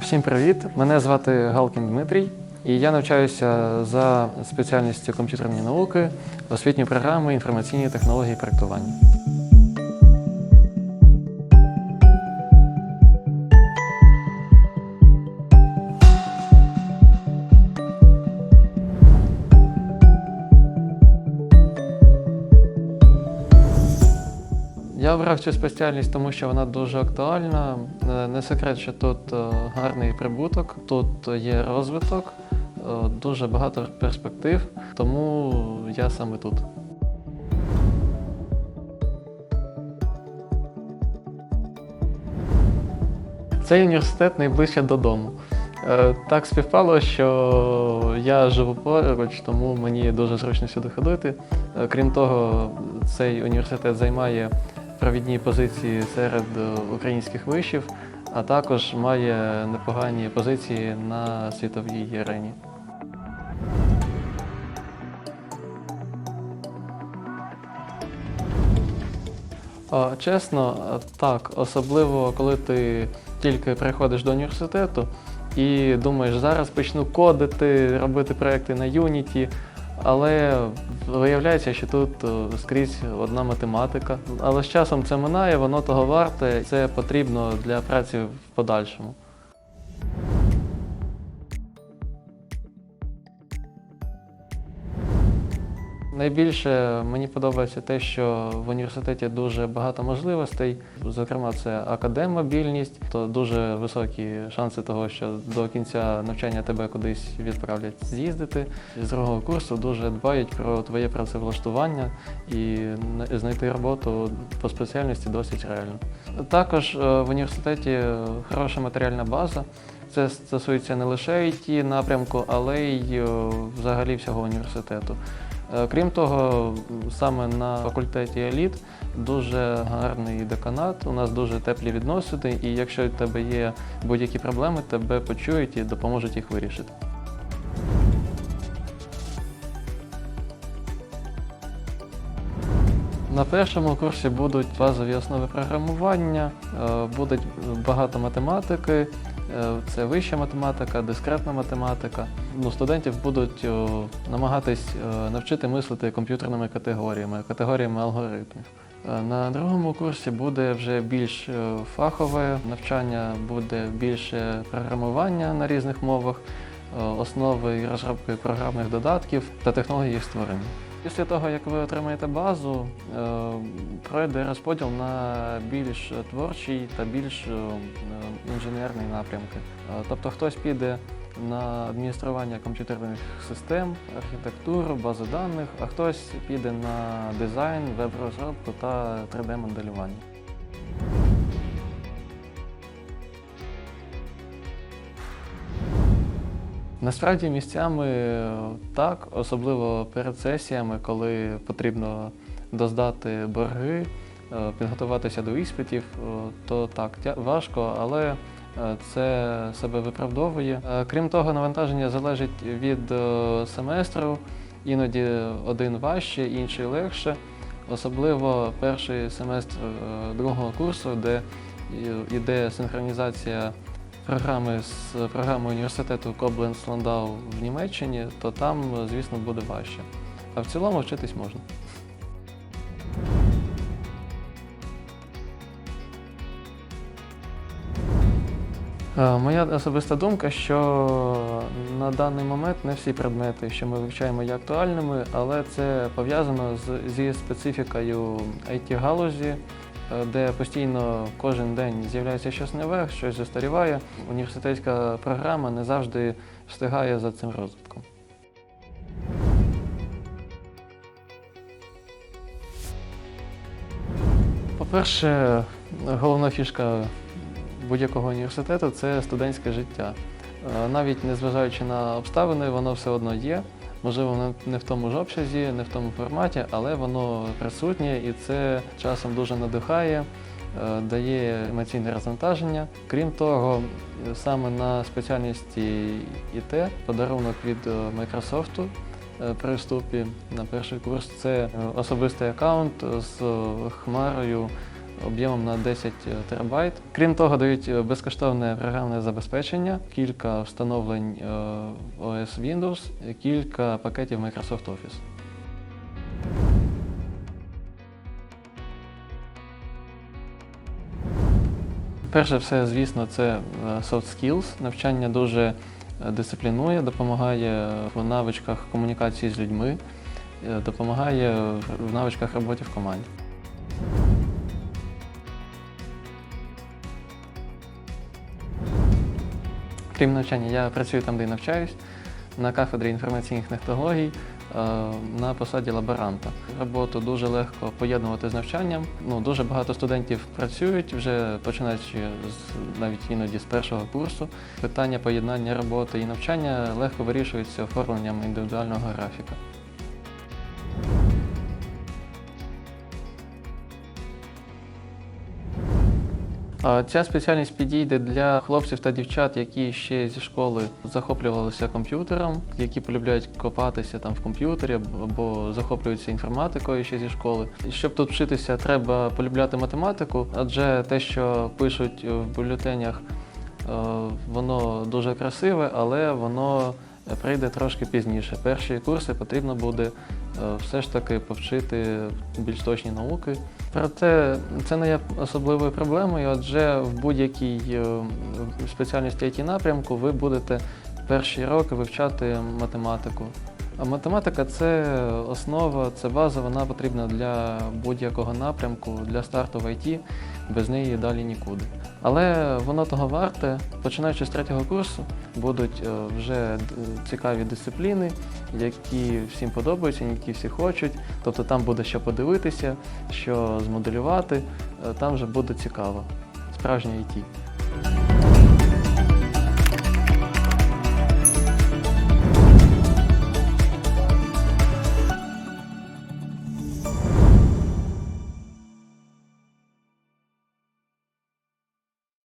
Всім привіт! Мене звати Галкін Дмитрій, і я навчаюся за спеціальністю комп'ютерні науки, освітньої програми, інформаційні технології проектування. Обрав цю спеціальність, тому що вона дуже актуальна. Не секрет, що тут е, гарний прибуток, тут є розвиток, е, дуже багато перспектив, тому я саме тут. Цей університет найближче додому. Е, Так співпало, що я живу поруч, тому мені дуже зручно сюди ходити. Крім того, цей університет займає провідні позиції серед українських вишів, а також має непогані позиції на світовій арені. Чесно, так, особливо коли ти тільки приходиш до університету і думаєш, зараз почну кодити, робити проекти на Unity, але виявляється, що тут скрізь одна математика. Але з часом це минає, воно того варте, це потрібно для праці в подальшому. Найбільше мені подобається те, що в університеті дуже багато можливостей. Зокрема, це академ-мобільність, то дуже високі шанси того, що до кінця навчання тебе кудись відправлять з'їздити. З другого курсу дуже дбають про твоє працевлаштування і знайти роботу по спеціальності досить реально. Також е, в університеті хороша матеріальна база. Це стосується не лише IT напрямку, але й е, взагалі всього університету. Е, Крім того, саме на факультеті еліт дуже гарний деканат, у нас дуже теплі відносини, і якщо в тебе є будь-які проблеми, тебе почують і допоможуть їх вирішити. На першому курсі будуть базові основи програмування, е, буде багато математики, це вища математика, дискретна математика. Ну, студентів будуть о, намагатись е, навчити мислити комп'ютерними категоріями, категоріями алгоритмів. Е, На другому курсі буде вже більш е, фахове навчання, буде більше програмування на різних мовах, е, основи розробки програмних додатків та технології їх створення. Після того, як ви отримаєте базу, е, пройде розподіл на більш творчий та більш е, інженерний напрямки. Е, Тобто хтось піде на адміністрування комп'ютерних систем, архітектуру, бази даних, а хтось піде на дизайн, веб-розробку та 3D-моделювання. Насправді місцями е, так, особливо перед сесіями, коли потрібно доздати борги, е, підготуватися до іспитів, е, то так, важко, але це себе виправдовує. Крім того, навантаження залежить від семестру, іноді один важче, інший легше. Особливо перший семестр другого курсу, де йде синхронізація програми з програмою університету Кобленц Ландау в Німеччині, то там, звісно, буде важче. А в цілому вчитись можна. Е, Моя особиста думка, що на даний момент не всі предмети, що ми вивчаємо, є актуальними, але це пов'язано з, зі специфікою IT-галузі, е, де постійно кожен день з'являється щось нове, щось застаріває. Університетська програма не завжди встигає за цим розвитком. По-перше, головна фішка будь-якого університету це студентське життя. Е, Навіть незважаючи на обставини, воно все одно є. Можливо, не- в тому ж обсязі, не в тому форматі, але воно присутнє і це часом дуже надихає, е, дає емоційне розвантаження. Крім того, саме на спеціальності ІТ подарунок від е, Microsoft е, при вступі на перший курс це особистий аккаунт з хмарою об'ємом на 10 терабайт. Крім того, дають е, безкоштовне програмне забезпечення, кілька встановлень е, OS Windows, кілька пакетів Microsoft Office. Перше все, звісно, це е, soft skills. Навчання дуже е, дисциплінує, допомагає в навичках комунікації з людьми, е, допомагає в навичках роботи в команді. Крім навчання, я працюю там, де й навчаюсь, на кафедрі інформаційних технологій е, на посаді лаборанта. Роботу дуже легко поєднувати з навчанням. Ну, дуже багато студентів працюють, вже починаючи з навіть іноді з першого курсу. Питання поєднання роботи і навчання легко вирішується оформленням індивідуального графіка. Ця спеціальність підійде для хлопців та дівчат, які ще зі школи захоплювалися комп'ютером, які полюбляють копатися там в комп'ютері або захоплюються інформатикою ще зі школи. Щоб тут вчитися, треба полюбляти математику, адже те, що пишуть в бюлетенях, е, воно дуже красиве, але воно прийде трошки пізніше. Перші курси потрібно буде е, все ж таки повчити більш точні науки. Проте це не є особливою проблемою, адже в будь-якій е, спеціальності it напрямку ви будете перші роки вивчати математику. А математика це основа, це база, вона потрібна для будь-якого напрямку, для старту в IT, без неї далі нікуди. Але воно того варте. Починаючи з третього курсу, будуть е, вже цікаві дисципліни, які всім подобаються, які всі хочуть. Тобто там буде що подивитися, що змоделювати, е, там вже буде цікаво. Справжнє IT.